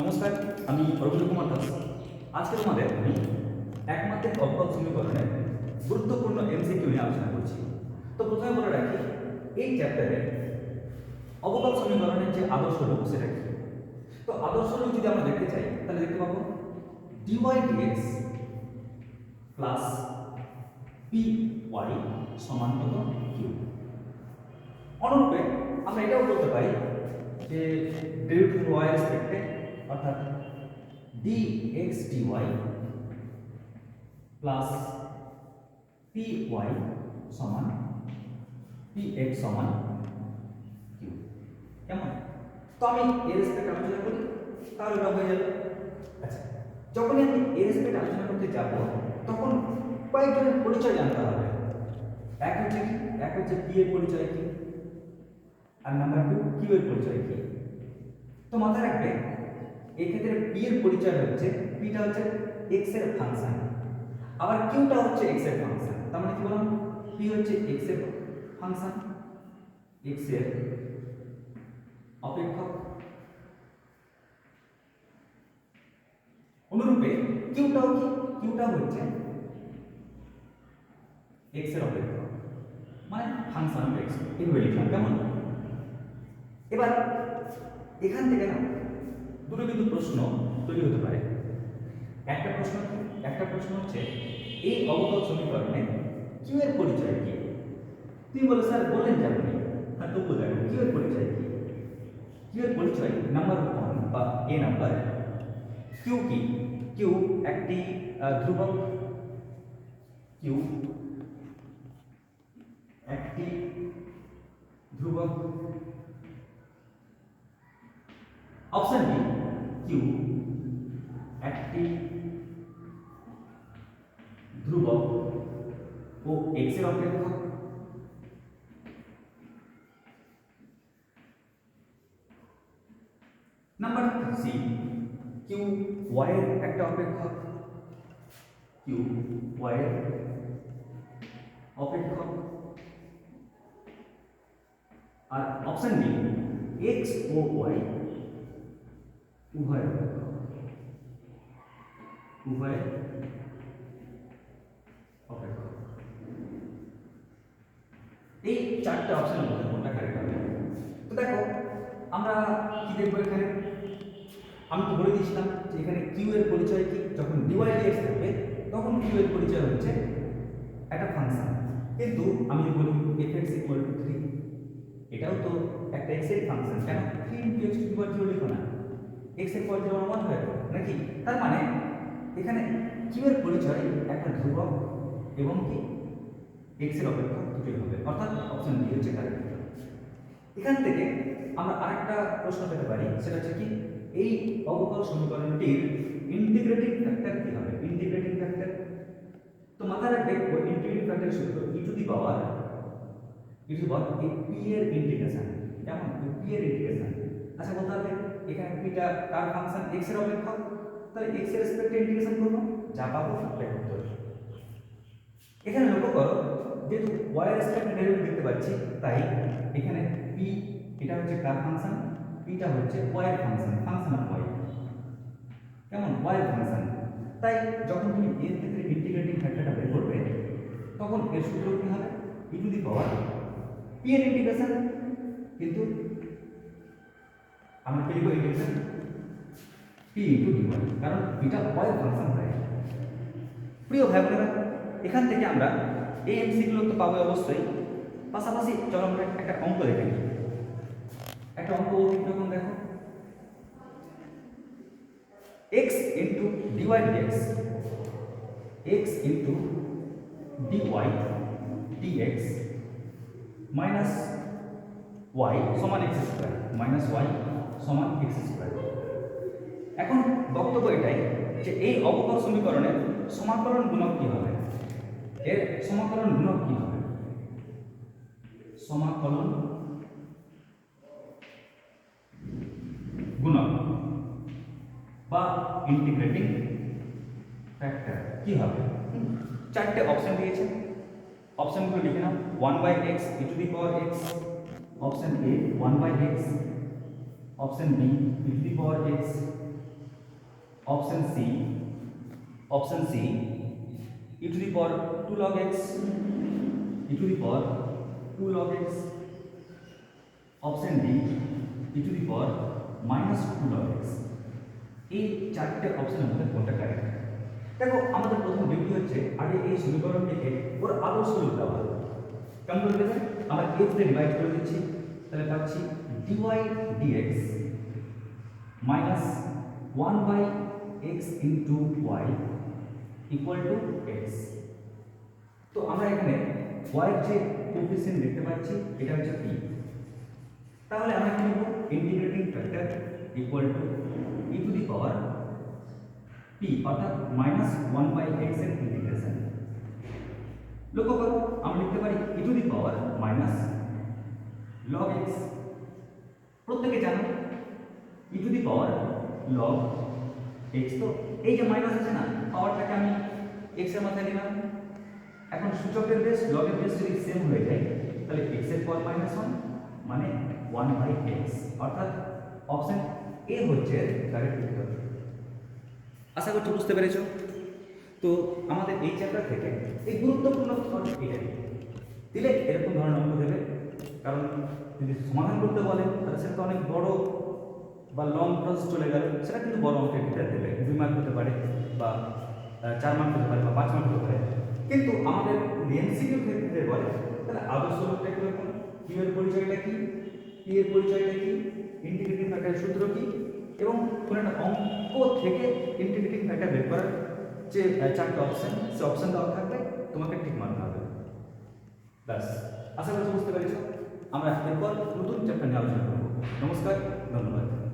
নমস্কার, আমি রবীন্দ্র কুমার দাস। আজকে তোমাদের আমি একমাত্রিক অবকল সমীকরণের গুরুত্বপূর্ণ এমসিকিউ নিয়ে আলোচনা করছি। তো প্রথমে বলে রাখি, এই চ্যাপ্টারে অবকল সমীকরণের যে আদর্শ রূপ, সেটা কি? তো আদর্শ রূপ যদি আমরা দেখতে চাই, তাহলে দেখতে পাবো D Y D X plus P Y সমান কত কিউ অনুরূপে আমরা এটাও বলতে পারি যে ডেরিভেটিভ ওয়াই রেসপেক্টে অর্থাৎ D X D Y plus P Y সমান পি এক্স সমান কিউ কেমন? তো আমি এর রেসপেক্ট আলোচনা করি, তাহলে ওটা হয়ে যাবে। আচ্ছা যখনই আমি এর রেসপেক্ট আলোচনা করতে যাব, তখন কয়েকজনের পরিচয় জানতে হবে। এক হচ্ছে কি? এক হচ্ছে পি এর পরিচয় কি? আর নাম্বার টু কিউ এর পরিচয় কি? তো মাথায় রাখবে এক্ষেত্রে পি এর পরিচয় হচ্ছে পিটা হচ্ছে এক্সের ফাংশন আবার কিউটা হচ্ছে এক্সের ফাংশন তার মানে কি বললাম? পি হচ্ছে এক্সের ফাংশন এক্সের অপেক্ষক। অনুরূপে কিউটাও কি? কিউটা হচ্ছে এক্সের অপেক্ষক। মানে ফাংশন অফ এক্স এইভাবে লিখলাম কেমন? এবার এখান থেকে না দুটো কিন্তু প্রশ্ন তৈরি হতে পারে। একটা প্রশ্ন একটা প্রশ্ন হচ্ছে, এই অবকল সমীকরণে কিউ এর পরিচয় কি? তুমি বলো, স্যার, বললেন যে আপনি। হ্যাঁ তবু দেখো কিউ এর পরিচয় কি? কিউ এর পরিচয় নাম্বার ওয়ান বা এ নাম্বার কিউ কি? কিউ একটি ধ্রুবক। কিউ একটি ধ্রুবক। অপশন বি ও এক্সের অপেক্ষক নাম্বার সি কিউ ওয়াই এর একটা অপেক্ষক কিউ ওয়াই এর অপেক্ষক আর অপশন ডি এক্স ও ওয়াই উভয় উভয় অপেক্ষক এই চারটে অপশনের মধ্যে কোনটা কারেক্ট হবে? তো দেখো, আমরা কি দেখব এখানে? আমি তো বলে দিয়েছিলাম যে এখানে কিউ এর পরিচয় কি? যখন ডিওয়াই ডিএক্স থাকবে, তখন কিউ এর পরিচয় হচ্ছে একটা ফাংশন কিন্তু আমি বলি f x equal to three এটাও তো একটা এক্সের ফাংশন কেন? Three into x to power zero লিখো না। এক্সের পাওয়ার জিরো ওয়ান হয়ে নাকি? তার মানে এখানে কিউ এর পরিচয় একটা ধ্রুবক এবং কি? এক্সের অপেক্ষক। দুটোই হবে। অর্থাৎ অপশন বি হচ্ছে কারেক্ট এখান থেকে আমরা আরেকটা প্রশ্ন পেতে পারি, সেটা হচ্ছে কি, এই অবকল সমীকরণটির ইন্টিগ্রেটিং ফ্যাক্টর কি হবে? ইন্টিগ্রেটিং ফ্যাক্টর তো মাথায় রাখবে ওই ইন্টিগ্রেটিং ফ্যাক্টর সূত্র ই to the power E two পাওয়ার এই পি এর ইন্টিগ্রেশন কেমন? পি এর ইন্টিগ্রেশন আচ্ছা বলতে হবে, এখানে পিটা কার ফাংশন এক্সের অপেক্ষক। তাহলে এক্সের রেসপেক্টে ইন্টিগ্রেশন করব, যা পাবো সেটাই করতে হবে। এখানে লক্ষ্য করো যেহেতু ওয়াই এর রেসপেক্টে ডেরিভেটিভ দেখতে পাচ্ছি, তাই এখানে পি এটা হচ্ছে কার ফাংশন পিটা হচ্ছে ওয়াই এর ফাংশন ফাংশন অফ ওয়াই কেমন? ওয়াই এর ফাংশন তাই যখন তুমি এর ক্ষেত্রে ইন্টিগ্রেটিং ফ্যাক্টরটা বের করবে, তখন এর সূত্র কি হবে? E to the power p এর ইন্টিগ্রেশন কিন্তু আমরা কি লিখব ইন্টিগ্রেশন পি ইন্টু ডি কারণ এটা ওয়াই ফাংশন হয় প্রিয় ভাই বোনেরা এখান থেকে আমরা এই এমসিগুলো তো পাবো অবশ্যই। পাশাপাশি চলো আমরা একটা অঙ্ক দেখে নিই। একটা অঙ্ক কীরকম দেখো x into d y d x x into d y d x minus y সমান এক্স স্কোয়ার মাইনাস ওয়াই সমান এক্স স্কোয়ার এখন বক্তব্য এটাই যে এই অবকল সমীকরণের সমাকলন গুণক কি হবে? এর সমাকলন গুণক কি হবে? সমাকলন গুণক বা ইন্টিগ্রেটিং ফ্যাক্টর কি হবে? চারটে অপশন দিয়েছে। অপশনগুলো লিখে নাও। One by x e to the power x option A one by x option B e to the power x option C option C e to the power two log x e to the power two log x option D the power minus two log x এই চারটে অপশনের মধ্যে কোনটা correct দেখো, আমাদের প্রথম duty হচ্ছে আগে এই সমীকরণটিকে ওর আদর্শ রূপ দেওয়া কেমন করে দেবেন আমরা এক্স দিয়ে ডিভাইড করে দিচ্ছি। তাহলে পাচ্ছি d y d x minus one by x into y equal to x তো আমরা এখানে ওয়াইয়ের যে কোফিসিয়েন্ট দেখতে পাচ্ছি, এটা হচ্ছে পি তাহলে আমরা কি লিখব? Integrating factor equal to e to the power p অর্থাৎ মাইনাস ওয়ান বাই এক্সের ইন্টিগ্রেশন লক্ষ্য করো, আমরা লিখতে পারি e to the power minus log x প্রত্যেকে জানো? E to the power log x তো এই যে মাইনাস আছে না পাওয়ারটাকে আমি এক্সের মাথায় নিলাম এখন সূচকের বেস লগের বেস যদি সেম হয়ে যায়, তাহলে এক্সের পাওয়ার মাইনাস ওয়ান মানে ওয়ান বাই এক্স অর্থাৎ অপশন এ হচ্ছে কারেক্ট উত্তর আশা করছি বুঝতে পেরেছ? তো আমাদের এই চ্যাপ্টার থেকে এই গুরুত্বপূর্ণ এটাই দিলে এরকম ধরনের অঙ্ক দেবে। কারণ যদি সমাধান করতে বলে, তাহলে সেটা অনেক বড় বা লং প্রসেস চলে গেল। সেটা কিন্তু বড় অঙ্কের ভিতরে দেবে। দুই মার্ক হতে পারে বা চার মার্ক হতে পারে বা পাঁচ মার্ক হতে পারে। কিন্তু আমাদের এমসিকিউ ক্ষেত্রে বলে তাহলে আদর্শ লোকটা কীরকম কিউ এর পরিচয়টা কি? পি এর পরিচয়টা কি? ইন্টিগ্রেটিং ফ্যাক্টরের সূত্র কি? এবং কোনো একটা অঙ্ক থেকে ইন্টিগ্রেটিং ফ্যাক্টর বের করার যে আহ, চারটে অপশন সে অপশন দেওয়া থাকবে তোমাকে ঠিক মানতে হবে। ব্যাস আশা করছি বুঝতে পেরেছ। আমরা এরপর নতুন চ্যাপ্টার নিয়ে আলোচনা করব। নমস্কার ধন্যবাদ।